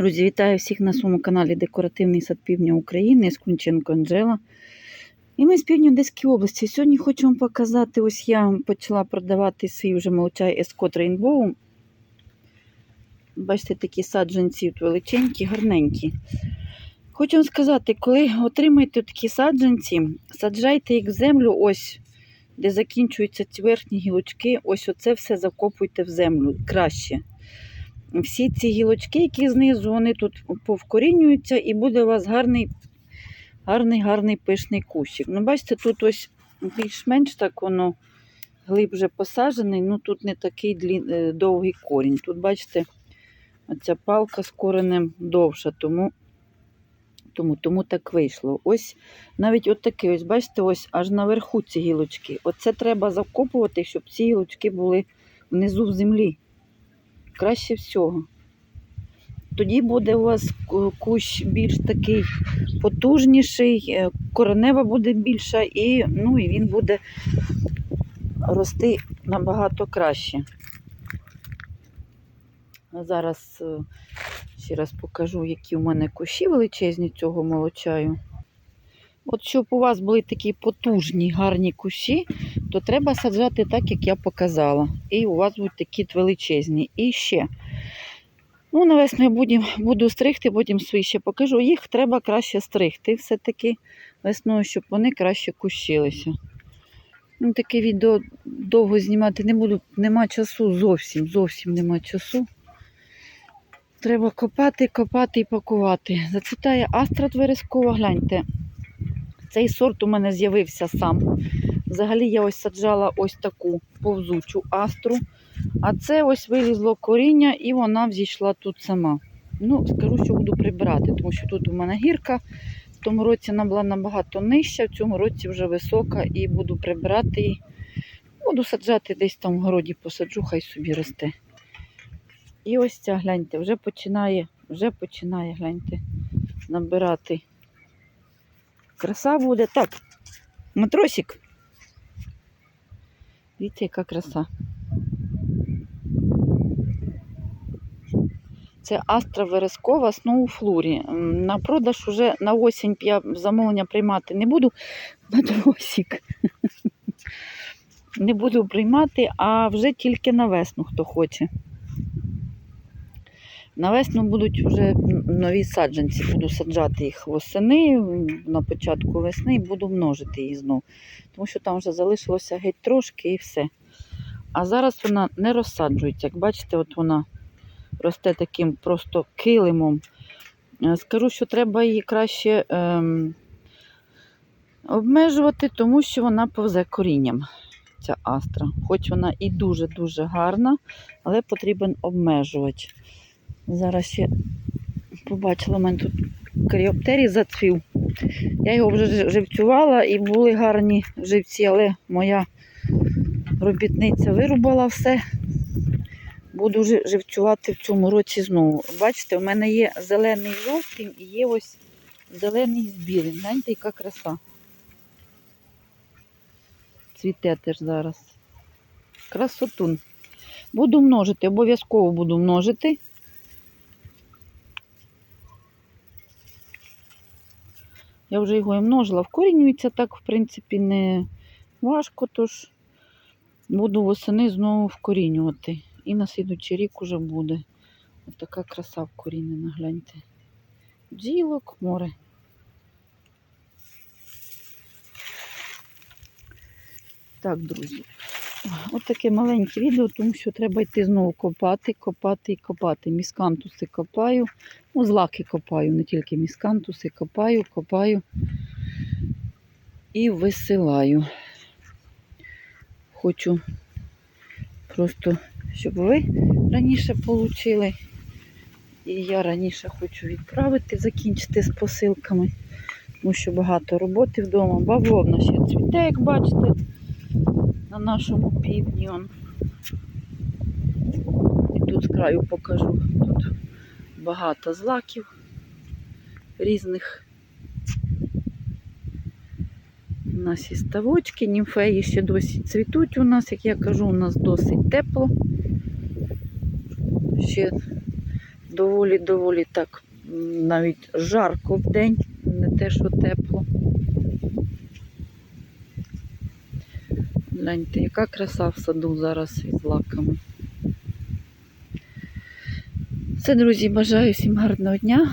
Друзі, вітаю всіх на своєму каналі Декоративний сад Півдня України з Кунченко Анджела. І ми з півдня Одеської області. Сьогодні хочу вам показати, ось я почала продавати свій вже молочай Escot Rainbow. Бачите, такі саджанці величенькі, гарненькі. Хочу вам сказати, коли отримаєте такі саджанці, саджайте їх в землю, ось де закінчуються ці верхні гілочки, ось оце все закопуйте в землю краще всі ці гілочки, які знизу, вони тут повкорінюються, і буде у вас гарний, гарний, гарний пишний кущик. Ну, бачите, тут ось більш-менш так воно глибже посаджений, ну тут не такий длін, е, довгий корінь. Тут, бачите, оця палка з коренем довша, тому, тому, тому так вийшло. Ось навіть от ось, бачите, ось аж наверху ці гілочки. Оце треба закопувати, щоб ці гілочки були внизу в землі краще всього. Тоді буде у вас кущ більш такий потужніший, е, коренева буде більша, і, ну, і він буде рости набагато краще. Зараз е, ще раз покажу, які у мене кущі величезні цього молочаю. От щоб у вас були такі потужні, гарні кущі, то треба саджати так, як я показала. І у вас будуть такі величезні. І ще. Ну, навесну я буду, буду стригти, потім свої ще покажу. Їх треба краще стригти все-таки весною, щоб вони краще кущилися. Ну, Таке відео довго знімати не буду, нема часу зовсім, зовсім нема часу. Треба копати, копати і пакувати. Зацвітає астрат верескова, гляньте. Цей сорт у мене з'явився сам. Взагалі я ось саджала ось таку повзучу астру. А це ось вилізло коріння і вона взійшла тут сама. Ну, скажу, що буду прибирати, тому що тут у мене гірка. В тому році вона була набагато нижча, в цьому році вже висока і буду прибирати її. Буду саджати десь там в городі, посаджу, хай собі росте. І ось ця, гляньте, вже починає, вже починає, гляньте, набирати. Краса буде. Так, матросик. Дивіться, яка краса. Це Астра Верескова Snow Флурі. На продаж уже на осінь я замовлення приймати не буду. Матросик. Не буду приймати, а вже тільки на весну, хто хоче. На весну будуть вже нові саджанці. Буду саджати їх восени, на початку весни і буду множити її знову. Тому що там вже залишилося геть трошки і все. А зараз вона не розсаджується. Як бачите, от вона росте таким просто килимом. Е, скажу, що треба її краще ем, обмежувати, тому що вона повзе корінням. Ця астра. Хоч вона і дуже-дуже гарна, але потрібен обмежувати. Зараз ще побачила, у мене тут каріоптерій зацвів. Я його вже живцювала і були гарні живці, але моя робітниця вирубала все. Буду живцювати в цьому році знову. Бачите, у мене є зелений з жовтим і є ось зелений з білим. Гляньте, яка краса. Цвіте теж зараз. Красотун. Буду множити, обов'язково буду множити. Я вже його і множила, вкорінюється так, в принципі, не важко, тож буду восени знову вкорінювати. І на слідучий рік уже буде. Ось така краса вкорінена, гляньте. Бджілок, море. Так, друзі. Ось таке маленьке відео, тому що треба йти знову копати, копати і копати. Міскантуси копаю, ну, злаки копаю, не тільки міскантуси, копаю, копаю і висилаю. Хочу просто, щоб ви раніше отримали. І я раніше хочу відправити, закінчити з посилками, тому що багато роботи вдома. Бавовна ще цвіте, як бачите на нашому півдні. Он. І тут з краю покажу. Тут багато злаків різних. У нас і ставочки, німфеї ще досі цвітуть у нас, як я кажу, у нас досить тепло. Ще доволі-доволі так навіть жарко в день, не те, що тепло. Гляньте, яка краса в саду зараз із лаками. Все, друзі, бажаю всім гарного дня.